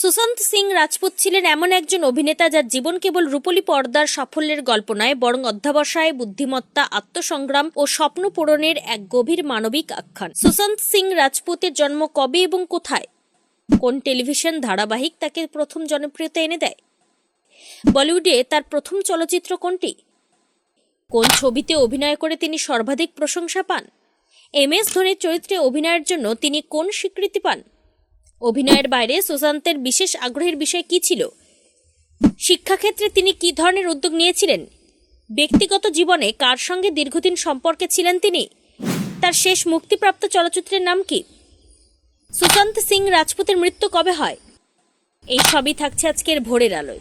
সুশান্ত সিং রাজপুত ছিলেন এমন একজন অভিনেতা যার জীবন কেবল রূপলী পর্দার সাফল্যের গল্প নয়, বরং অধ্যাবসায়, বুদ্ধিমত্তা, আত্মসংগ্রাম ও স্বপ্ন পূরণের এক গভীর মানবিক আখ্যান। সুশান্ত সিং রাজপুতের জন্ম কবে এবং কোথায়? কোন টেলিভিশন ধারাবাহিক তাকে প্রথম জনপ্রিয়তা এনে দেয়? বলিউডে তার প্রথম চলচ্চিত্র কোনটি? কোন ছবিতে অভিনয় করে তিনি সর্বাধিক প্রশংসা পান? এম এস ধোনির চরিত্রে অভিনয়ের জন্য তিনি কোন স্বীকৃতি পান? অভিনয়ের বাইরে সুশান্তের বিশেষ আগ্রহের বিষয় কি ছিল? শিক্ষাক্ষেত্রে তিনি কি ধরনের উদ্যোগ নিয়েছিলেন? ব্যক্তিগত জীবনে কার সঙ্গে দীর্ঘদিন সম্পর্কে ছিলেন তিনি? তার শেষ মুক্তিপ্রাপ্ত চলচ্চিত্রের নাম কি? সুশান্ত সিং রাজপুতের মৃত্যু কবে হয়? এই সবই থাকছে আজকের ভোরের আলোয়।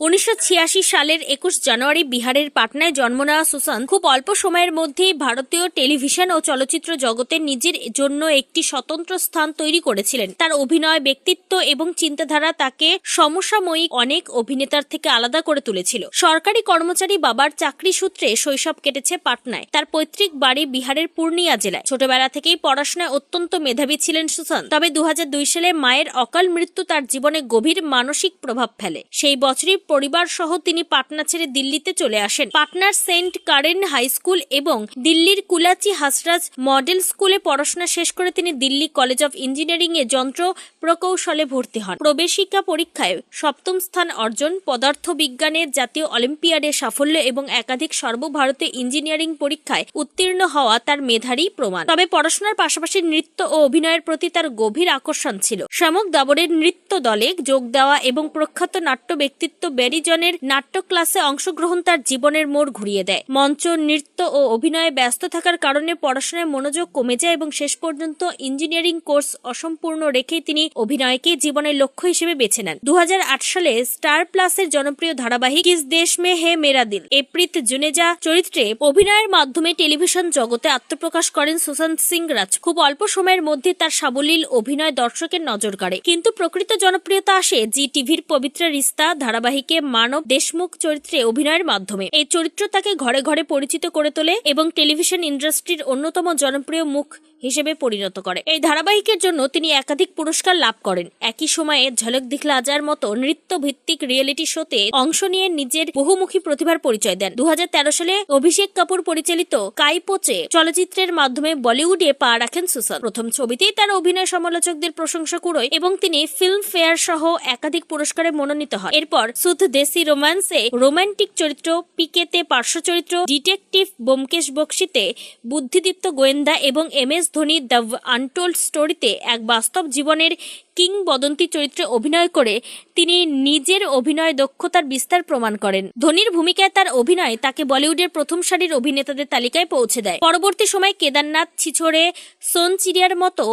উনিশশো ছিয়াশি সালের একুশ জানুয়ারি বিহারের পাটনায় জন্ম নেওয়া সুশান্ত খুব অল্প সময়ের মধ্যেই ভারতীয় টেলিভিশন ও চলচ্চিত্র জগতে নিজের জন্য একটি স্বতন্ত্র স্থান তৈরি করেছিলেন। তার অভিনয়, ব্যক্তিত্ব এবং চিন্তাধারা তাকে সমসাময়িক অনেক অভিনেতার থেকে আলাদা করে তুলেছিল। সরকারি কর্মচারী বাবার চাকরি সূত্রে শৈশব কেটেছে পাটনায়। তার পৈতৃক বাড়ি বিহারের পূর্ণিয়া জেলায়। ছোটবেলা থেকেই পড়াশোনায় অত্যন্ত মেধাবী ছিলেন সুশান্ত। তবে দু হাজার দুই সালে মায়ের অকাল মৃত্যু তার জীবনে গভীর মানসিক প্রভাব ফেলে। সেই বছরই পরিবার সহ তিনি পাটনা ছেড়ে দিল্লিতে চলে আসেন। পাটনার সেন্ট কারেন হাই স্কুল এবং দিল্লির কুলাচি হাসরাজ মডেল স্কুলে পড়াশোনা শেষ করে তিনি দিল্লি কলেজ অফ ইঞ্জিনিয়ারিং এ যন্ত্র প্রকৌশলে ভর্তি হন। প্রবেশিকা পরীক্ষায় সপ্তম স্থান অর্জন পদার্থ বিজ্ঞানের জাতীয় অলিম্পিয়াডে সাফল্য এবং একাধিক সর্বভারতীয় ইঞ্জিনিয়ারিং পরীক্ষায় উত্তীর্ণ হওয়া তার মেধারই প্রমাণ। তবে পড়াশোনার পাশাপাশি নৃত্য ও অভিনয়ের প্রতি তার গভীর আকর্ষণ ছিল। শামুক দাবরের নৃত্য দলে যোগ দেওয়া এবং প্রখ্যাত নাট্য ব্যক্তিত্ব ব্যারিজনের নাট্য ক্লাসে অংশগ্রহণ তার জীবনের মোড় ঘুরিয়ে দেয়। মঞ্চ, নৃত্য ও অভিনয়ে ব্যস্ত থাকার কারণে পড়াশোনায় মনোযোগ কমে যায় এবং শেষ পর্যন্ত ইঞ্জিনিয়ারিং কোর্স অসম্পূর্ণ রেখে তিনি অভিনয়কে জীবনের লক্ষ্য হিসেবে বেছে নেন। দুহাজার আট সালে স্টার প্লাসের জনপ্রিয় ধারাবাহিক কিস দেশ মে হে মেরা দিল। এপ্রিত জুনেজা চরিত্রে অভিনয়ের মাধ্যমে টেলিভিশন জগতে আত্মপ্রকাশ করেন সুশান্ত সিং রাজ। খুব অল্প সময়ের মধ্যে তার সাবলীল অভিনয় দর্শকের নজর কাড়ে। কিন্তু প্রকৃত জনপ্রিয়তা আসে জি টিভির পবিত্র রিস্তা ধারাবাহিকে। মানব দেশমুখ চরিত্রে অভিনয়ের মাধ্যমে। এই চরিত্র তাকে ঘরে ঘরে পরিচিত করে তোলে এবং টেলিভিশন ইন্ডাস্ট্রির অন্যতম জনপ্রিয় মুখ হিসেবে পরিণত করে। এই ধারাবাহিকের জন্য তিনি একাধিক পুরস্কার লাভ করেন। একই সময়ে ঝলক দিখলা আজার মতো নৃত্য ভিত্তিক রিয়েলিটি শোতে অংশ নিয়ে নিজের বহুমুখী প্রতিভার পরিচয় দেন। দু সালে অভিষেক কাপুর পরিচালিত কাইপোচে চলচ্চিত্রের মাধ্যমে বলিউডে পা রাখেন সুশান্ত। প্রথম ছবিতেই তার অভিনয় সমালোচকদের প্রশংসা কুড়োয় এবং তিনি ফিল্ম ফেয়ার সহ একাধিক পুরস্কারে মনোনীত হয় এরপর সুথ দেশি রোম্যান্সে রোমান্টিক চরিত্র পিকেতে, পার্শ্ব চরিত্র ডিটেকটিভ বোমকেশ বক্সিতে, বুদ্ধিদীপ্ত গোয়েন্দা এবং M S Dhoni the untold স্টোরিতে এক বাস্তব জীবনের কিংবদন্তি চরিত্রে অভিনয় করে তিনি নিজের অভিনয় দক্ষতার বিস্তার প্রমাণ করেন। ধোনির ভূমিকায় তার অভিনয় তাকে বলিউডের প্রথম সারির অভিনেতাদের তালিকায় পৌঁছে দেয়। পরবর্তী সময় কেদারনাথ ছিছড়ে সোন চিড়িয়ার মতো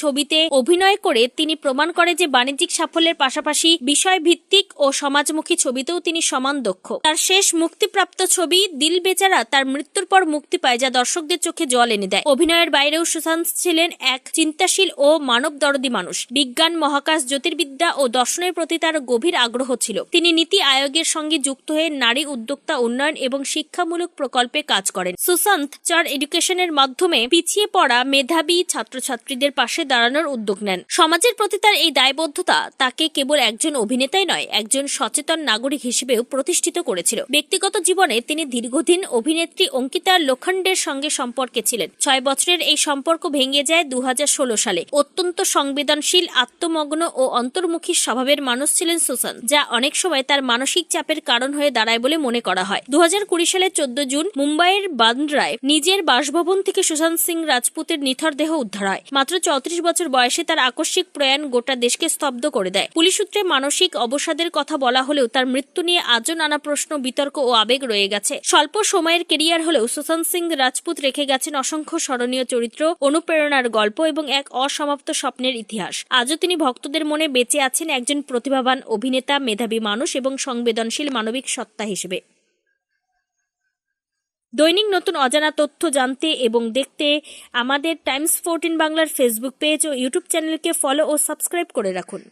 ছবিতে অভিনয় করে তিনি প্রমাণ করে যে বাণিজ্যিক সাফল্যের পাশাপাশি বিষয় ভিত্তিক ও সমাজমুখী ছবিতেও তিনি সমান দক্ষ। তার শেষ মুক্তিপ্রাপ্ত ছবি, দিল বেচারা, তার মৃত্যুর পর মুক্তি পায় যা দর্শকদের চোখে জল এনে দেয়। অভিনয়ের বাইরেও সুশান্ত ছিলেন এক চিন্তাশীল ও মানব দরদী মানুষ। বিজ্ঞান, মহাকাশ, জ্যোতির্বিদ্যা ও দর্শনের প্রতি তার গভীর আগ্রহ ছিল। তিনি নীতি আয়োগের সঙ্গে যুক্ত হয়ে নারী উদ্যোক্তা উন্নয়ন এবং শিক্ষামূলক প্রকল্পে কাজ করেন। সুশান্ত চার এডুকেশনের মাধ্যমে পিছিয়ে পড়া মেধাবী ছাত্রছাত্রীদের পাশে দাঁড়ানোর উদ্যোগ নেন। সমাজের প্রতি তার এই দায়বদ্ধতা, তাকে কেবল একজন অভিনেতাই নয়, একজন সচেতন নাগরিক হিসেবেও প্রতিষ্ঠিত করেছিল। ব্যক্তিগত জীবনে তিনি দীর্ঘদিন অভিনেত্রী অঙ্কিতা লোখণ্ডের সঙ্গে সম্পর্কে ছিলেন। ছয় বছরের এই সম্পর্ক ভেঙে যায় দুই হাজার ষোলো সালে। অত্যন্ত সংবেদনশীল, আত্মমগ্ন ও অন্তর্মুখী স্বভাবের মানুষ ছিলেন সুশান্ত, যা অনেক সময় তার মানসিক চাপের কারণ হয়ে দাঁড়ায় বলে মনে করা হয়। দু হাজার কুড়ি সালের চোদ্দ জুন মুম্বাইয়ের বান্দ্রায় নিজের বাসভবন থেকে সুশান্ত সিং রাজপুতের নিথর দেহ উদ্ধার হয়। মাত্র চৌত্রিশ বছর বয়সে তার আকস্মিক প্রয়াণ গোটা দেশকে স্তব্ধ করে দেয়। পুলিশ সূত্রে মানসিক অবসাদের কথা বলা হলেও তার মৃত্যু নিয়ে আজও নানা প্রশ্ন, বিতর্ক ও আবেগ রয়ে গেছে। স্বল্প সময়ের কেরিয়ার হলেও সুশান্ত সিং রাজপুত রেখে গেছেন অসংখ্য স্মরণীয় চরিত্র, অনুপ্রেরণার গল্প এবং এক অসমাপ্ত স্বপ্নের ইতিহাস। আজও তিনি ভক্তদের মনে বেঁচে আছেন একজন প্রতিভাবান অভিনেতা, মেধাবী মানুষ এবং সংবেদনশীল মানবিক সত্তা হিসেবে। দৈনিক নতুন অজানা তথ্য জানতে এবং দেখতে আমাদের টাইমস ফোরটিন বাংলার ফেসবুক পেজ ও ইউটিউব চ্যানেলকে ফলো ও সাবস্ক্রাইব করে রাখুন।